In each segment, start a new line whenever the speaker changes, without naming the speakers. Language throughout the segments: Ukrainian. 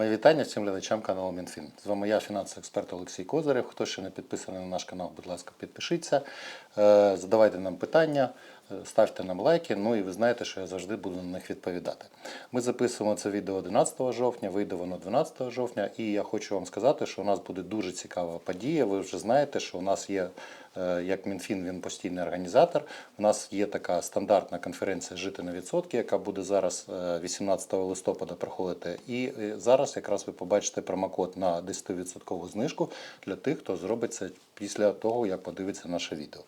Мої вітання всім глядачам каналу Мінфін. З вами я, фінансовий експерт Олексій Козирев. Хто ще не підписаний на наш канал, будь ласка, підпишіться, Е, задавайте нам питання, ставте нам лайки. Ну і ви знаєте, що я завжди буду на них відповідати. Ми записуємо це відео 11 жовтня, вийде воно 12 жовтня, і я хочу вам сказати, що у нас буде дуже цікава подія. Ви вже знаєте, що у нас є е, як Мінфін, він постійний організатор. У нас є така стандартна конференція Жити на відсотки, яка буде зараз е, 18 листопада проходити. І е, зараз якраз ви побачите промокод на 10% знижку для тих, хто зробить це після того, як подивиться наше відео.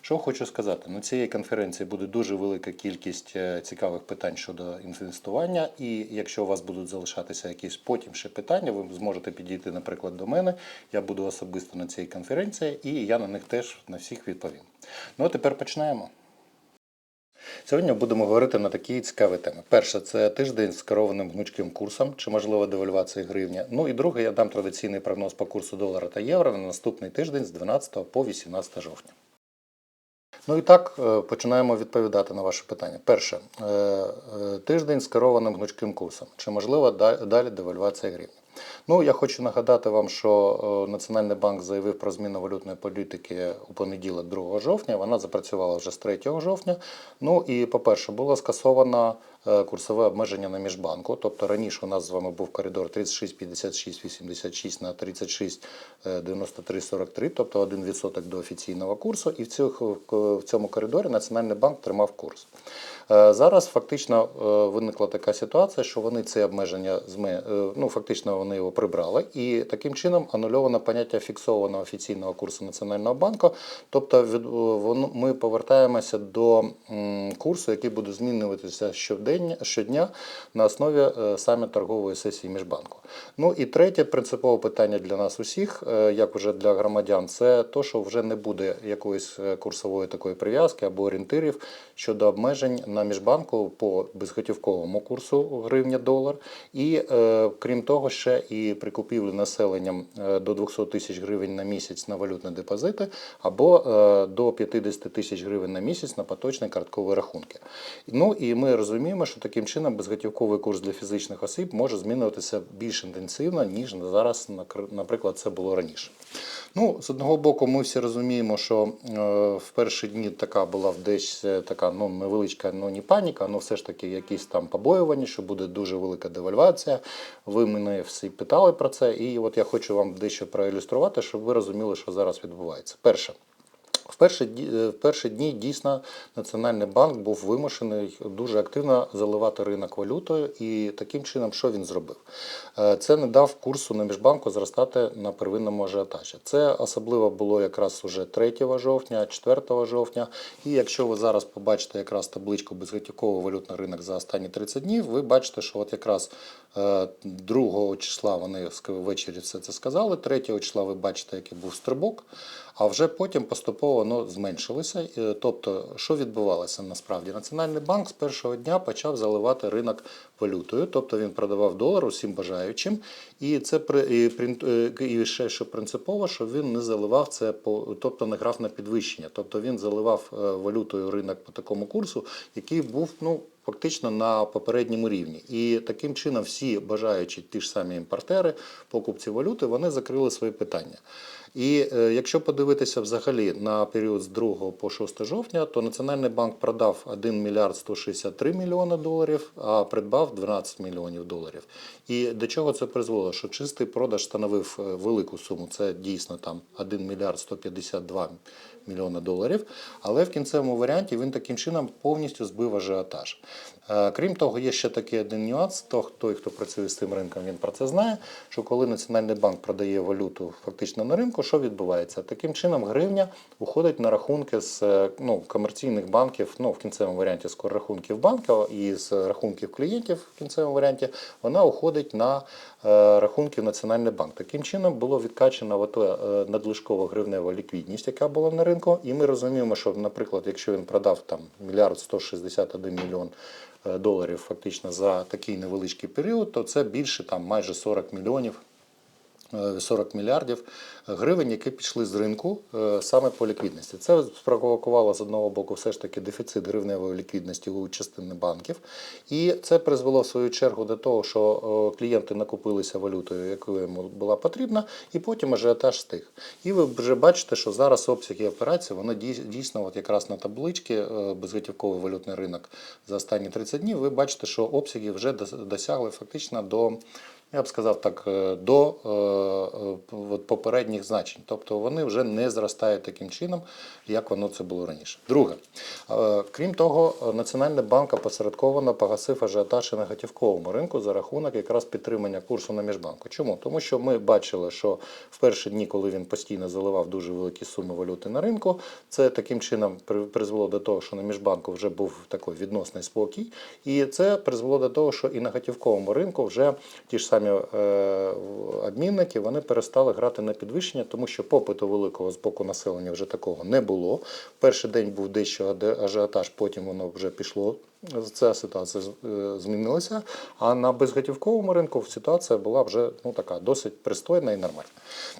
Що хочу сказати, на цієї конференції буде дуже велика кількість е, цікавих питань щодо інвестування. І якщо у вас будуть залишатися якісь потім ще питання, ви зможете підійти, наприклад, до мене. Я буду особисто на цій конференції, і я на них теж на всіх відповім. Ну а тепер починаємо. Сьогодні будемо говорити на такі цікаві теми. Перше, це тиждень з керованим гнучким курсом, чи можливо девальвація гривні. Ну і друге, я дам традиційний прогноз по курсу долара та євро на наступний тиждень з 12 по 18 жовтня. Ну і так, е, починаємо відповідати на ваше питання. Перше, е, е, тиждень з керованим гнучким курсом. Чи можлива далі девальвація гривні? Ну, я хочу нагадати вам, що Національний банк заявив про зміну валютної політики у понеділок, 2 жовтня. Вона запрацювала вже з 3 жовтня. Ну і, по-перше, було скасовано е, курсове обмеження на міжбанку. Тобто раніше у нас з вами був коридор 36, 56, 86 на 36, е, 93, 43, тобто 1% до офіційного курсу. І в цьому, в цьому коридорі Національний банк тримав курс. Е, Зараз фактично е, виникла така ситуація, що вони це обмеження е, ну, фактично вони його прибрали, і таким чином анульовано поняття фіксованого офіційного курсу Національного банку. Тобто е, ми повертаємося до курсу, який буде змінюватися щодень, щодня на основі е, саме торгової сесії міжбанку. Ну і третє принципове питання для нас усіх, е, як вже для громадян, це то, що вже не буде якоїсь е, курсової такої прив'язки або орієнтирів щодо обмежень на міжбанку по безготівковому курсу гривня-долар. І е, крім того, ще і при купівлі населенням до 200 тисяч гривень на місяць на валютні депозити або до 50 тисяч гривень на місяць на поточні карткові рахунки. Ну і ми розуміємо, що таким чином безготівковий курс для фізичних осіб може змінюватися більш інтенсивно, ніж зараз, наприклад, це було раніше. Ну, з одного боку, ми всі розуміємо, що е, в перші дні така була десь е, така ну, невеличка, ну не паніка, але все ж таки якісь там побоювання, що буде дуже велика девальвація. Ви мене всі питали про це, і от я хочу вам дещо проілюструвати, щоб ви розуміли, що зараз відбувається. Перше. Перші, е, в перші дні дійсно Національний банк був вимушений дуже активно заливати ринок валютою, і таким чином, що він зробив? Е, Це не дав курсу на міжбанку зростати на первинному ажіотажі. Це особливо було якраз уже 3 жовтня, 4 жовтня. І якщо ви зараз побачите якраз табличку безготівковий валютний ринок за останні 30 днів, ви бачите, що от якраз е, 2 числа вони ввечері все це сказали, 3 числа ви бачите, який був стрибок. А вже потім поступово воно зменшилося. Тобто, що відбувалося насправді? Національний банк з першого дня почав заливати ринок валютою, тобто він продавав долар усім бажаючим. І це і, е, і ще що принципово, що він не заливав це по, тобто не грав на підвищення. Тобто він заливав е, валютою ринок по такому курсу, який був ну. Фактично на попередньому рівні, і таким чином всі бажаючі ті ж самі імпортери, покупці валюти, вони закрили свої питання. І е, якщо подивитися взагалі на період з 2 по 6 жовтня, то Національний банк продав 1 мільярд 163 мільйони доларів, а придбав 12 мільйонів доларів. І до чого це призвело? Що чистий продаж становив е, велику суму, це дійсно там 1 мільярд 152 мільйони доларів. Але в кінцевому варіанті він таким чином повністю збив ажіотаж. Е, Крім того, є ще такий один нюанс. То, той, хто працює з цим ринком, він про це знає. Що коли Національний банк продає валюту фактично на ринку, що відбувається? Таким чином гривня уходить на рахунки з е, ну, комерційних банків, ну в кінцевому варіанті з рахунків банку і з рахунків клієнтів в кінцевому варіанті, вона уходить на е, рахунки в Національний банк. Таким чином було відкачено надлишкова гривнева ліквідність, яка була на ринку. І ми розуміємо, що, наприклад, якщо він продав там мільярд 161 мільйон доларів фактично за такий невеличкий період, то це більше там майже 40 мільйонів 40 мільярдів гривень, які пішли з ринку е, саме по ліквідності. Це спровокувало з одного боку все ж таки дефіцит гривневої ліквідності у частини банків, і це призвело в свою чергу до того, що е, клієнти накупилися валютою, яку йому була потрібна, і потім ажіотаж стих. І ви вже бачите, що зараз обсяги операцій воно дійсно, от якраз на табличці е, безготівковий валютний ринок за останні 30 днів. Ви бачите, що обсяги вже досягли фактично до. Я б сказав так, е, до е, е, попередніх значень. Тобто вони вже не зростають таким чином, як воно це було раніше. Друге, крім того, Національний банк опосередковано погасив ажіотаж на готівковому ринку за рахунок якраз підтримання курсу на міжбанку. Чому? Тому що ми бачили, що в перші дні, коли він постійно заливав дуже великі суми валюти на ринку, це таким чином призвело до того, що на міжбанку вже був такий відносний спокій, і це призвело до того, що і на готівковому ринку вже ті ж самі е, обмінники вони перестали грати на підвищення, тому що попиту великого з боку населення вже такого не було. Перший день був дещо ажіотаж, потім воно вже пішло. Ця ситуація е, змінилася. А на безготівковому ринку ситуація була вже ну така досить пристойна і нормальна.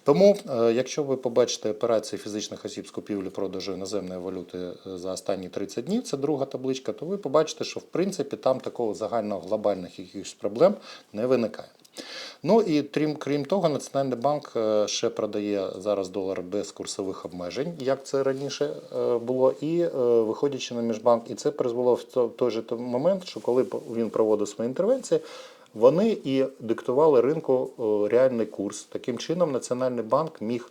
Тому, е, якщо ви побачите операції фізичних осіб з купівлі-продажу іноземної валюти е, за останні 30 днів, це друга табличка, то ви побачите, що в принципі там такого загального глобальних якихось проблем не виникає. Ну і крім, крім того, Національний банк е, ще продає зараз долар без курсових обмежень, як це раніше е, було, і е, виходячи на міжбанк, і це призвело в той же момент, що коли він проводив свої інтервенції, вони і диктували ринку реальний курс. Таким чином, Національний банк міг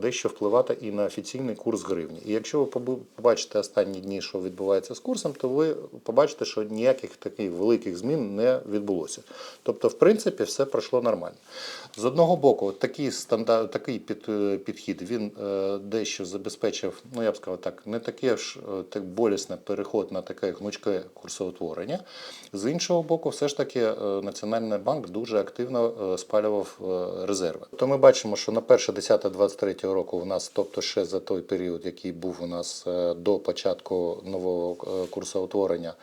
дещо впливати і на офіційний курс гривні. І якщо ви побачите останні дні, що відбувається з курсом, то ви побачите, що ніяких таких великих змін не відбулося. Тобто, в принципі, все пройшло нормально. З одного боку, такий стандарт, такий під, е, підхід він е, дещо забезпечив, ну я б сказав так, не таке ж е, так болісне переход на таке гнучке курсоутворення. З іншого боку, все ж таки е, Національний банк дуже активно е, спалював е, резерви. То ми бачимо, що на 1.10.23 року в нас, тобто ще за той період, який був у нас е, до початку нового курсу курсоутворення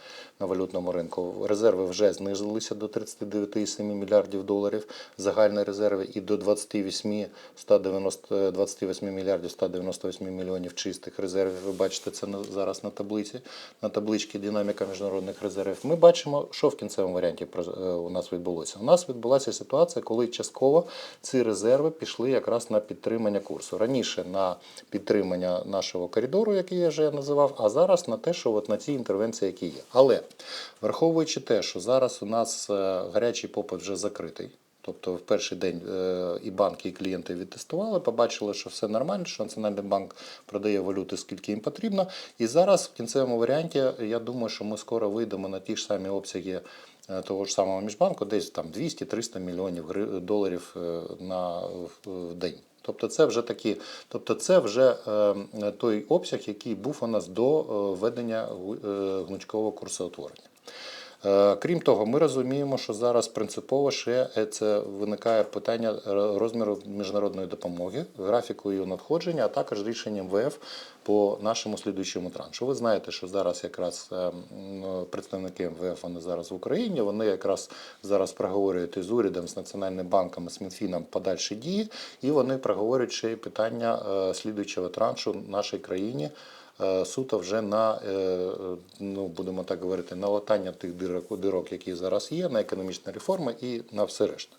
на валютному ринку, резерви вже знизилися до 39,7 мільярдів доларів, загальні резерви, і до 28, 190, 28 мільярдів 198 мільйонів чистих резервів. Ви бачите це зараз на таблиці, на табличці динаміка міжнародних резервів. Ми бачимо, що в кінцевому варіанті е, у нас відбулося. У нас відбулася ситуація, коли частково ці резерви пішли якраз на підтримання курсу. Раніше на підтримання нашого коридору, який я вже називав, а зараз на те, що от на ці інтервенції, які є. Але враховуючи те, що зараз у нас е, гарячий попит вже закритий. Тобто в перший день е, і банки, і клієнти відтестували, побачили, що все нормально, що Національний банк продає валюти, скільки їм потрібно. І зараз в кінцевому варіанті я думаю, що ми скоро вийдемо на ті ж самі обсяги е, того ж самого міжбанку, десь там 200-300 мільйонів доларів на день. Тобто це вже такі, тобто це вже е, той обсяг, який був у нас до е, введення е, гнучкового курсоутворення. Е, Крім того, ми розуміємо, що зараз принципово ще е, це виникає питання е, розміру міжнародної допомоги, графіку її надходження, а також рішення МВФ по нашому слідуючому траншу. Ви знаєте, що зараз якраз е, представники МВФ вони зараз в Україні. Вони якраз зараз проговорюють із урядом, з Національним банком, з Мінфіном подальші дії, і вони проговорюють ще й питання слідуючого траншу нашій країні суто вже на, е, е, ну будемо так говорити, на латання тих дирок, дирок, які зараз є, на економічні реформи і на все решта.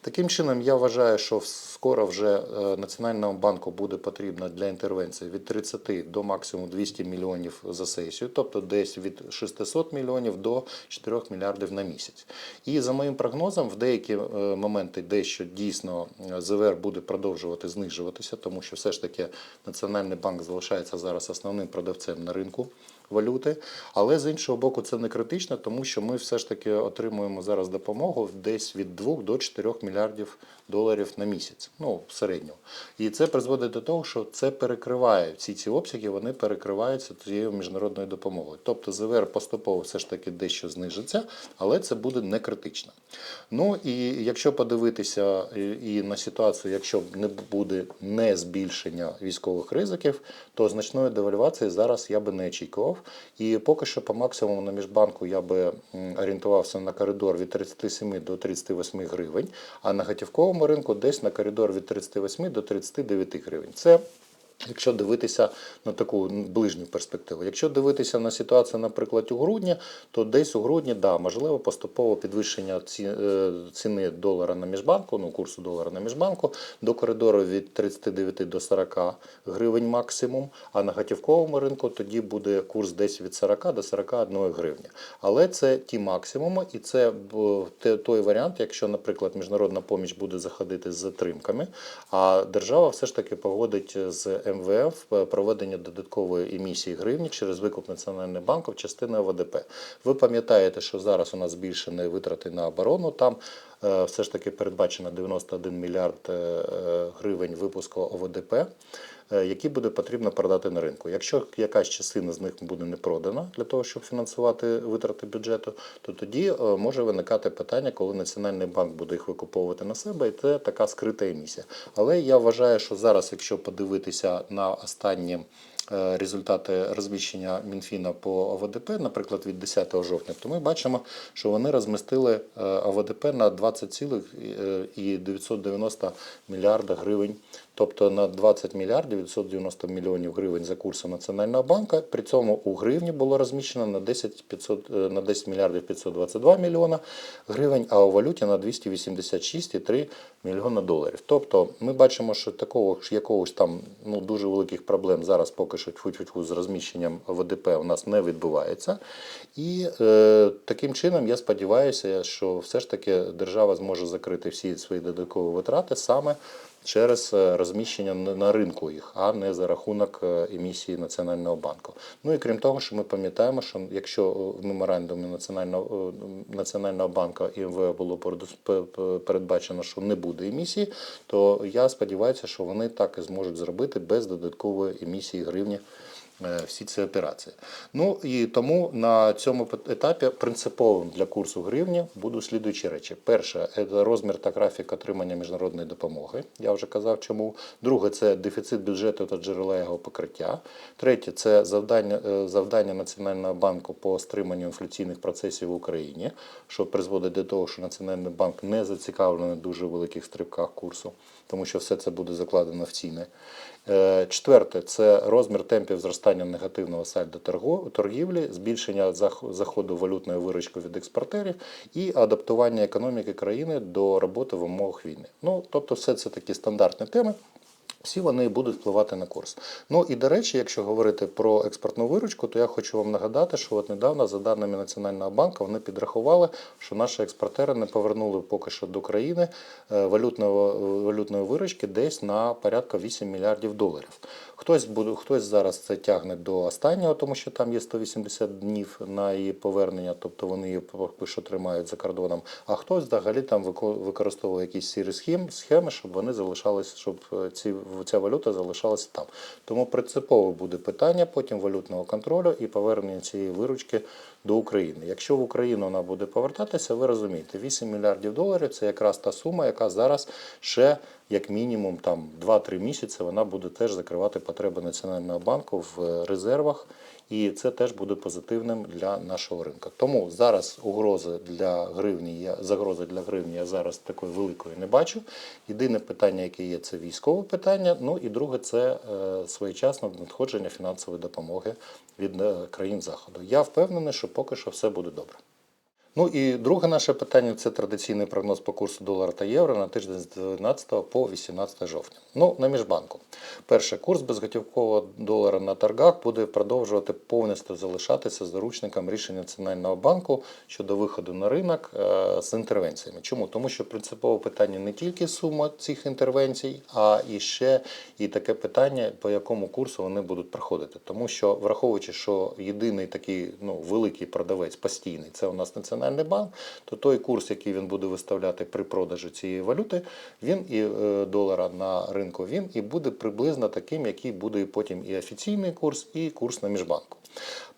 Таким чином, я вважаю, що скоро вже е, Національному банку буде потрібно для інтервенції від 30 до максимум 200 мільйонів за сесію, тобто десь від 600 мільйонів до 4 мільярдів на місяць. І за моїм прогнозом, в деякі е, моменти дещо дійсно е, ЗВР буде продовжувати знижуватися, тому що все ж таки Національний банк залишається зараз основним продавцем на ринку валюти. Але з іншого боку, це не критично, тому що ми все ж таки отримуємо зараз допомогу десь від 2 до 4 мільярдів доларів на місяць, ну в середньому. І це призводить до того, що це перекриває всі ці обсяги, вони перекриваються цією міжнародною допомогою. Тобто ЗВР поступово все ж таки дещо знижиться, але це буде не критично. Ну і якщо подивитися і і на ситуацію, якщо не буде не збільшення військових ризиків, то значної девальвації зараз я би не очікував. І поки що по максимуму на міжбанку я би орієнтувався на коридор від 37 до 38 гривень, а на готівковому ринку десь на коридор від 38 до 39 гривень. Це Якщо дивитися на таку ближню перспективу, якщо дивитися на ситуацію, наприклад, у грудні, то десь у грудні, да, можливо, поступово підвищення е, ціни долара на міжбанку, ну курсу долара на міжбанку до коридору від 39 до 40 гривень максимум. А на готівковому ринку тоді буде курс десь від 40 до 41 гривні. Але це ті максимуми, і це той варіант, якщо, наприклад, міжнародна поміч буде заходити з затримками, а держава все ж таки погодить з МВФ проведення додаткової емісії гривні через викуп Національного банку в частини ВДП. Ви пам'ятаєте, що зараз у нас збільшені витрати на оборону. Там е, все ж таки передбачено 91 мільярд е, е, гривень випуску ОВДП. Е, Які буде потрібно продати на ринку. Якщо якась частина з них буде не продана для того, щоб фінансувати витрати бюджету, то тоді е, може виникати питання, коли Національний банк буде їх викуповувати на себе, і це така скрита емісія. Але я вважаю, що зараз, якщо подивитися на останні е, результати розміщення Мінфіна по ОВДП, наприклад, від 10 жовтня, то ми бачимо, що вони розмістили ОВДП на 20,990 мільярда гривень, тобто на 20 мільярдів 990 мільйонів гривень за курсом Національного банку. При цьому у гривні було розміщено на 10, 500, е, на 10 мільярдів 522 мільйона гривень, а у валюті на 286,3 мільйона доларів. Тобто ми бачимо, що такого ж якогось там ну, дуже великих проблем зараз поки що тьфу-тьфу-тьфу з розміщенням ВДП у нас не відбувається. І е, таким чином я сподіваюся, що все ж таки держава зможе закрити всі свої додаткові витрати саме через е, розміщення на- ринку їх, а не за рахунок е, емісії Національного банку. Ну і крім того, що ми пам'ятаємо, що якщо в меморандумі Національного, е, Національного банку і МВФ було передбачено, що не буде емісії, то я сподіваюся, що вони так і зможуть зробити без додаткової емісії гривні е, всі ці операції. Ну і тому на цьому етапі принциповим для курсу гривні будуть слідуючі речі. Перше, це розмір та графік отримання міжнародної допомоги. Я вже казав, чому. Друге, це дефіцит бюджету та джерела його покриття. Третє це завдання, е, завдання Національного банку по стриманню інфляційних процесів в Україні, що призводить до того, що Національний банк не зацікавлений в дуже великих стрибках курсу, тому що все це буде закладено в ціни. Е, Четверте це розмір темпів зростання негативного сальдо торгівлі, збільшення заходу валютної виручки від експортерів і адаптування економіки країни до роботи в умовах війни. Ну тобто, все це такі стандартні теми. Всі вони будуть впливати на курс. Ну і до речі, якщо говорити про експортну виручку, то я хочу вам нагадати, що от недавно, за даними Національного банку, вони підрахували, що наші експортери не повернули поки що до країни е, валютного, валютної виручки десь на порядка 8 мільярдів доларів. Хтось буде, хтось зараз це тягне до останнього, тому що там є 180 днів на її повернення, тобто вони її що тримають за кордоном. А хтось взагалі там вико- використовує якісь сірі схем, схеми, щоб вони залишались, щоб е, ці ця валюта залишалася там. Тому принципово буде питання потім валютного контролю і повернення цієї виручки до України. Якщо в Україну вона буде повертатися, ви розумієте, 8 мільярдів доларів це якраз та сума, яка зараз ще як мінімум там 2-3 місяці вона буде теж закривати потреби Національного банку в е, резервах. І це теж буде позитивним для нашого ринку. Тому зараз угрози для гривні, я загрози для гривні я зараз такої великої не бачу. Єдине питання, яке є, це військове питання. Ну і друге, це е, своєчасне надходження фінансової допомоги від е, країн заходу. Я впевнений, що поки що все буде добре. Ну і друге наше питання це традиційний прогноз по курсу долара та євро на тиждень з 12 по 18 жовтня. Ну, на міжбанку. Перше, курс безготівкового долара на торгах буде продовжувати повністю залишатися заручником рішення Національного банку щодо виходу на ринок е, з інтервенціями. Чому? Тому що принципове питання не тільки сума цих інтервенцій, а і ще і таке питання, по якому курсу вони будуть проходити. Тому що, враховуючи, що єдиний такий ну, великий продавець постійний це у нас Національний банк, то той курс, який він буде виставляти при продажі цієї валюти, він і е, долара на ринку, він і буде приблизно таким, який буде потім і офіційний курс, і курс на міжбанку.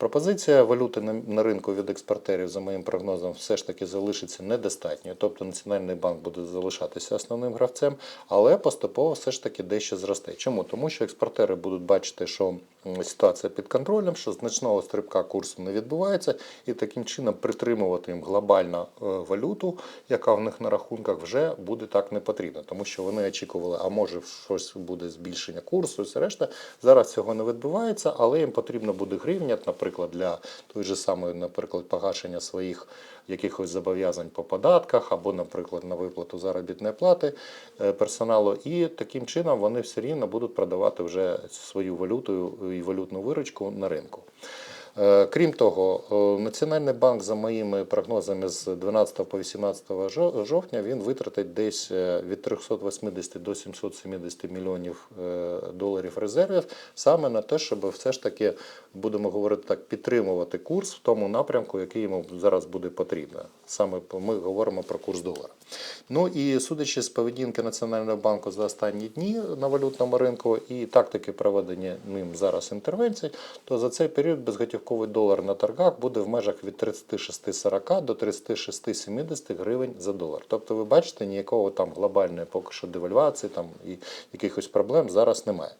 Пропозиція валюти на, ринку від експортерів, за моїм прогнозом, все ж таки залишиться недостатньою. Тобто Національний банк буде залишатися основним гравцем, але поступово все ж таки дещо зросте. Чому? Тому що експортери будуть бачити, що ситуація під контролем, що значного стрибка курсу не відбувається, і таким чином притримувати їм глобально е, валюту, яка в них на рахунках вже буде так не потрібна, тому що вони очікували, а може щось буде збільшення курсу і все решта. Зараз цього не відбувається, але їм потрібно буде гривня, наприклад, для той же самої, наприклад, погашення своїх якихось зобов'язань по податках або, наприклад, на виплату заробітної плати е, персоналу. І таким чином вони все рівно будуть продавати вже свою валюту і валютну виручку на ринку. Е, Крім того, е, Національний банк, за моїми прогнозами, з 12 по 18 жовтня він витратить десь е, від 380 до 770 мільйонів доларів резервів саме на те, щоб все ж таки, будемо говорити так, підтримувати курс в тому напрямку, який йому зараз буде потрібно. Саме ми говоримо про курс долара. Ну і судячи з поведінки Національного банку за останні дні на валютному ринку і тактики проведення ним зараз інтервенцій, то за цей період безготівковий долар на торгах буде в межах від 36,40 до 36,70 гривень за долар. Тобто, ви бачите, ніякого там глобальної поки що девальвації там і якихось проблем зараз немає.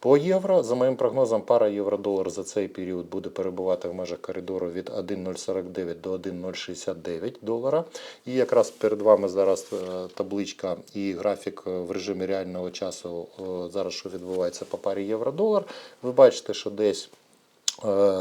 По євро, за моїм прогнозом, пара євро-долар за цей період буде перебувати в межах коридору від 1,049 до 1,069 долара. І якраз перед вами зараз е, табличка і графік е, в режимі реального часу, зараз що відбувається по парі євро-долар. Ви бачите, що десь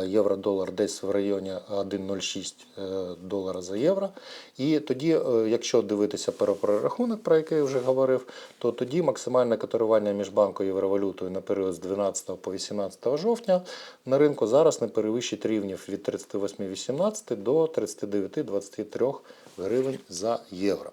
євро-долар десь в районі 1,06 е, долара за євро. І тоді, е, якщо дивитися про прорахунок, про який я вже говорив, то тоді максимальне котирування між банком і євровалютою на період з 12 по 18 жовтня на ринку зараз не перевищить рівнів від 38,18 до 39,23 гривень за євро.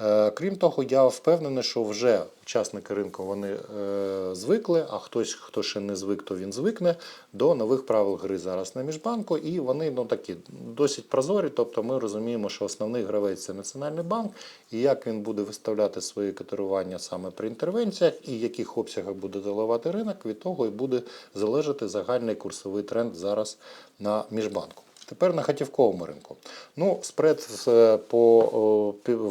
Е, Крім того, я впевнений, що вже учасники ринку вони е, звикли, а хтось, хто ще не звик, то він звикне до нових правил гри зараз на міжбанку, і вони ну такі досить прозорі. Тобто ми розуміємо, що основний гравець це Національний банк, і як він буде виставляти свої котирування саме при інтервенціях, і яких обсягах буде заливати ринок, від того і буде залежати загальний курсовий тренд зараз на міжбанку. Тепер на хатівковому ринку. Ну, спред е, по,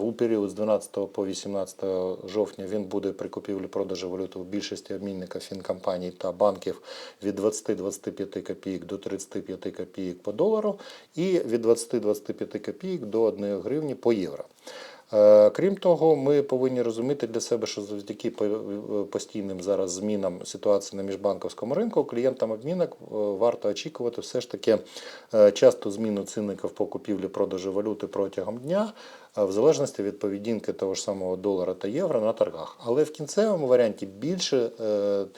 у період з 12 по 18 жовтня він буде при купівлі продажу валюти в більшості обмінників фінкомпаній та банків від 20-25 копійок до 35 копійок по долару і від 20-25 копійок до 1 гривні по євро. Е, Крім того, ми повинні розуміти для себе, що завдяки е, постійним зараз змінам ситуації на міжбанковському ринку клієнтам обмінок е, варто очікувати все ж таки часто зміну цінників по купівлі продажу валюти протягом дня, в залежності від поведінки того ж самого долара та євро на торгах. Але в кінцевому варіанті більше,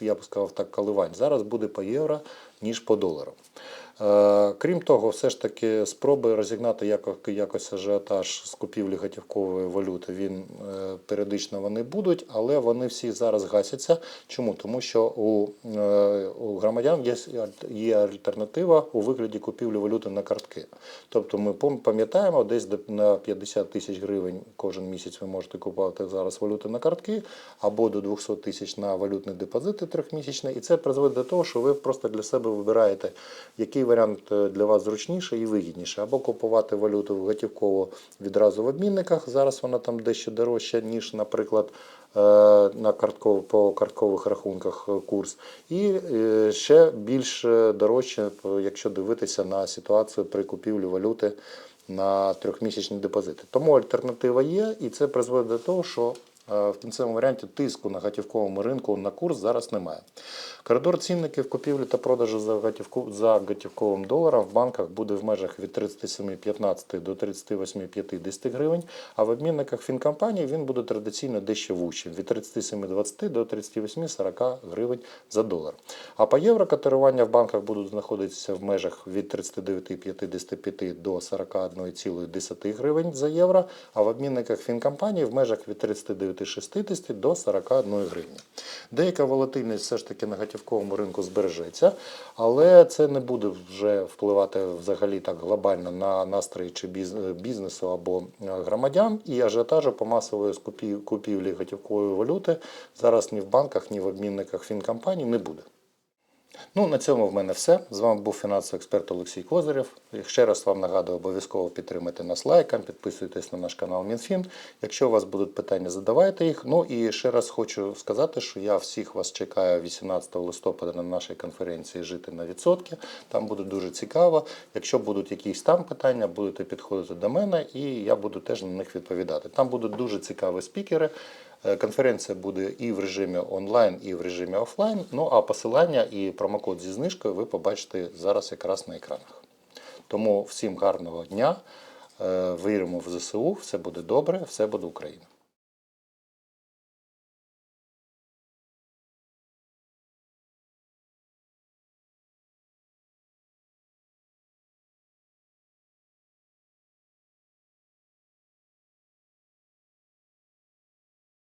я б сказав так, коливань зараз буде по євро, ніж по долару. Е, Крім того, все ж таки спроби розігнати якось ажіотаж з купівлі готівкової валюти. Він е, періодично вони будуть, але вони всі зараз гасяться. Чому? Тому що у, е, громадян є, альтернатива у вигляді купівлі валюти на картки. Тобто ми пам- пам'ятаємо, десь на 50 тисяч гривень кожен місяць ви можете купувати зараз валюти на картки, або до 200 тисяч на валютні депозити трьохмісячні. І це призводить до того, що ви просто для себе вибираєте, який варіант е, для вас зручніше і вигідніше. Або купувати валюту готівково відразу в обмінниках. Зараз вона там дещо дорожча, ніж, наприклад, е, на картков, по карткових рахунках е, курс. І ще більш дорожче, якщо дивитися на ситуацію при купівлі валюти на трьохмісячні депозити. Тому альтернатива є, і це призводить до того, що в кінцевому варіанті тиску на готівковому ринку на курс зараз немає. Коридор цінників купівлі та продажу за, готівку, за готівковим доларом в банках буде в межах від 37,15 до 38,50 гривень, а в обмінниках фінкомпаній він буде традиційно дещо вущим від 37,20 до 38,40 гривень за долар. А по євро котирування в банках будуть знаходитися в межах від 39,55 до 41,10 гривень за євро, а в обмінниках фінкомпаній в межах від 39,60 до 41 гривні. Деяка волатильність все ж таки на готівковому ринку збережеться, але це не буде вже впливати взагалі так глобально на настрої чи бізнесу або е, громадян. І ажіотажу по масової купівлі готівкової валюти зараз ні в банках, ні в обмінниках фінкомпаній не буде. Ну, на цьому в мене все. З вами був фінансовий експерт Олексій Козирєв. Ще раз вам нагадую, обов'язково підтримайте нас лайком, підписуйтесь на наш канал Мінфін. Якщо у вас будуть питання, задавайте їх. Ну і ще раз хочу сказати, що я всіх вас чекаю 18 листопада на нашій конференції Жити на відсотки. Там буде дуже цікаво. Якщо будуть якісь там питання, будете підходити до мене, і я буду теж на них відповідати. Там будуть дуже цікаві спікери. Е, Конференція буде і в режимі онлайн, і в режимі офлайн. Ну а посилання і промокод зі знижкою ви побачите зараз якраз на екранах. Тому всім гарного дня. Е, Віримо в ЗСУ, все буде добре, все буде Україна.